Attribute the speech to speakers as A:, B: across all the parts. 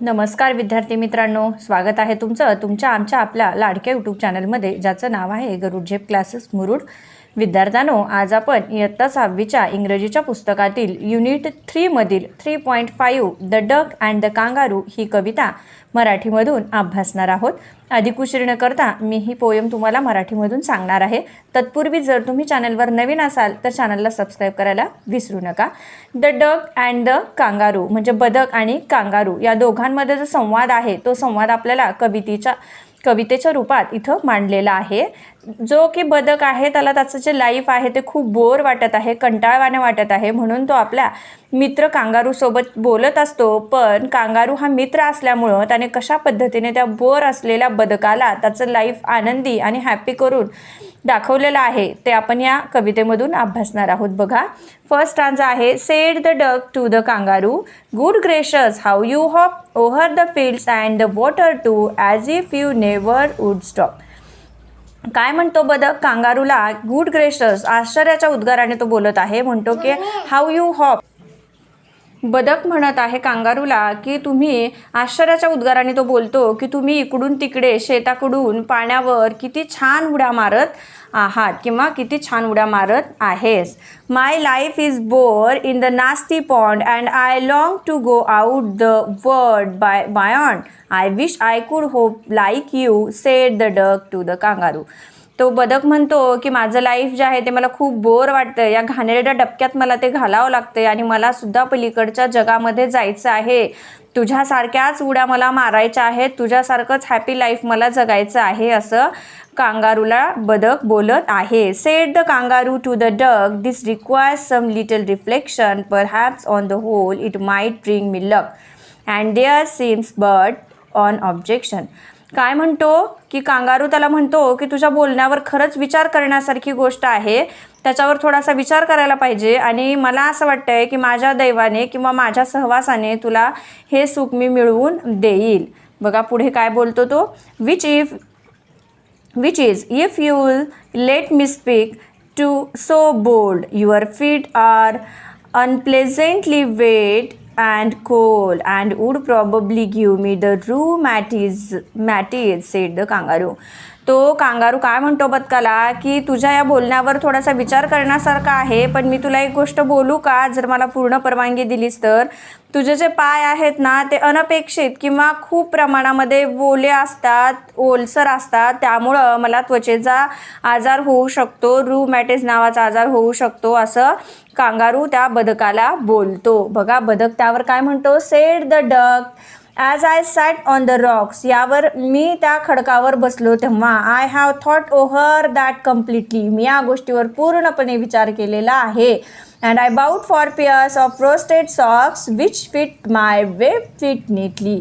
A: नमस्कार विद्यार्थी मित्रांनो स्वागत आहे तुमचं तुमच्या आमच्या आपल्या लाडक्या यूट्यूब चॅनलमध्ये ज्याचं नाव आहे गरुड झेप क्लासेस मुरुड. विद्यार्थ्यांनो आज आपण इयत्ता सहावीच्या इंग्रजीच्या पुस्तकातील unit थ्रीमधील three point five the duck and the kangaroo ही कविता मराठीमधून अभ्यासणार आहोत. अधिक उशीर न करता मी ही पोयम तुम्हाला मराठीमधून सांगणार आहे. तत्पूर्वी जर तुम्ही चॅनलवर नवीन असाल तर चॅनलला सबस्क्राईब करायला विसरू नका. The duck and the kangaroo म्हणजे बदक आणि कांगारू या दोघांमध्ये जो संवाद आहे तो संवाद आपल्याला कवितेच्या कवितेच्या रूपात इथं मांडलेला आहे. जो की बदक आहे त्याला त्याचं जे लाईफ आहे ते खूप बोर वाटत आहे कंटाळवाने वाटत आहे. म्हणून तो आपल्या मित्र कांगारूसोबत बोलत असतो पण कांगारू हा मित्र असल्यामुळं त्याने कशा पद्धतीने त्या बोर असलेल्या बदकाला त्याचं लाईफ आनंदी आणि हॅपी करून दाखवलेलं आहे. ते आपण या कवितेमधून अभ्यासणार आहोत. बघा फर्स्ट स्टांजा आहे said the duck to the kangaroo good gracious how you hop over the fields and the water too as if you never would stop काय म्हणतो बदक? कांगारूला गुड ग्रेशस आश्चर्याच्या उद्गाराने तो बोलत आहे म्हणतो की हाऊ यू हॉप बदक म्हणत आहे कांगारूला की तुम्ही आश्चर्याच्या उद्गाराने तो बोलतो की तुम्ही इकडून तिकडे शेताकडून पाण्यावर किती छान उड्या मारत आहात किंवा किती छान उड्या मारत आहेस. My life is bore in the nasty pond and I long to go out the world by beyond I wish I could hope like you said the duck to the kangaroo तो बदक म्हणतो की माझं life जे आहे ते मला खूप बोर वाटतं या घाणेरड्या डबक्यात मला ते घालावं लागतं आणि मला सुद्धा पलीकडच्या जगामध्ये जायचं आहे. तुझ्यासारख्याच उड्या मला मारायच्या आहेत. तुझ्यासारखंच हॅपी लाईफ मला जगायचं आहे असं कांगारूला बदक बोलत आहे. Said the kangaroo to the duck this requires some little reflection perhaps on the whole it might bring me luck and there seems but one objection काय म्हणतो? की कांगारू त्याला म्हणतो की तुझ्या बोलण्यावर खरंच विचार करण्यासारखी गोष्ट आहे. त्याच्यावर थोडासा विचार करायला पाहिजे. आणि मला असं वाटतं आहे की माझ्या दैवाने किंवा माझ्या सहवासाने तुला हे सुख मी मिळवून देईल. बघा पुढे काय बोलतो तो? Which if which is if you let me speak to so bold your feet are unpleasantly wet and cold and would probably give me the rheumatis matis said the kangaroo तो कांगारू काय म्हणतो बदकाला? की तुझ्या या बोलण्यावर थोडासा विचार करण्यासारखा आहे पण मी तुला एक गोष्ट बोलू का? जर मला पूर्ण परवानगी दिलीस तर? तुझे जे पाय आहेत ना ते अनपेक्षित किंवा खूप प्रमाणामध्ये ओले असतात ओलसर असतात. त्यामुळं मला त्वचेचा आजार होऊ शकतो रूमॅटिस नावाचा आजार होऊ शकतो असं कांगारू त्या बदकाला बोलतो. बघा बदक त्यावर काय म्हणतो? Said the duck. As I sat on the rocks यावर मी त्या खडकावर बसलो तेव्हा I have thought over that completely मी या गोष्टीवर पूर्णपणे विचार केलेला आहे. And I bought four pairs of roasted socks which fit my web feet neatly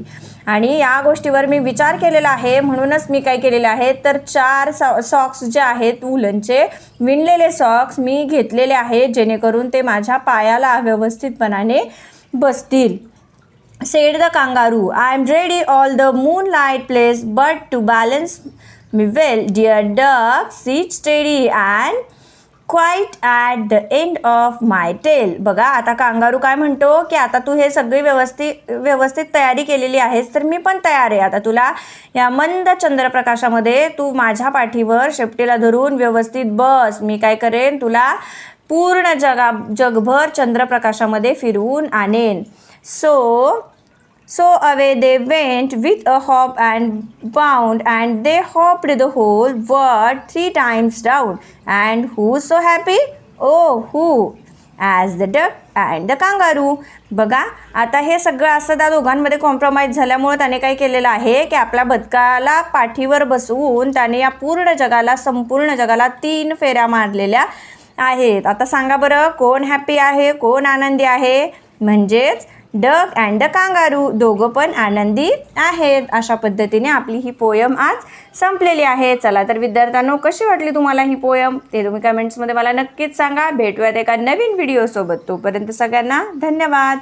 A: आणि या गोष्टीवर मी विचार केलेला आहे म्हणूनच मी काय केलेले आहे तर चार सॉ सॉक्स जे आहेत वुलनचे विणलेले सॉक्स मी घेतलेले आहेत जेणेकरून ते माझ्या पायाला व्यवस्थितपणाने बसतील. Said the kangaroo i am ready. All the moonlight place but to balance me well dear duck sit steady and quite at the end of my tail बघा आता कांगारू काय म्हणतो की आता तू हे सगळी व्यवस्थित व्यवस्थित तयारी केलेली आहेस तर मी पण तयार आहे. आता तुला या मंद चंद्रप्रकाशामध्ये तू माझ्या पाठीवर शेपटीला धरून व्यवस्थित बस. मी काय करेन? तुला पूर्ण जगा जगभर चंद्रप्रकाशामध्ये फिरवून आणेन. So So away they went with a hop and bound, and they hopped the whole world three times down. And who so happy? Oh, who? As the duck and the kangaroo बघा आता हे सगळं असं त्या दोघांमध्ये compromise झाल्यामुळे त्याने काय केलेलं आहे की आपल्या बदकाला पाठीवर बसवून त्याने या पूर्ण जगाला संपूर्ण जगाला तीन फेऱ्या मारलेल्या आहेत आता सांगा बरं कोण हॅपी आहे कोण आनंदी आहे म्हणजेच डक अँड द कांगारू दोघं पण आनंदी आहेत. अशा पद्धतीने आपली ही पोयम आज संपलेली आहे. चला तर विद्यार्थ्यांनो कशी वाटली तुम्हाला ही पोयम? ते तुम्ही कमेंट्समध्ये मला नक्कीच सांगा. भेटूयात एका नवीन व्हिडिओसोबत तोपर्यंत सगळ्यांना धन्यवाद.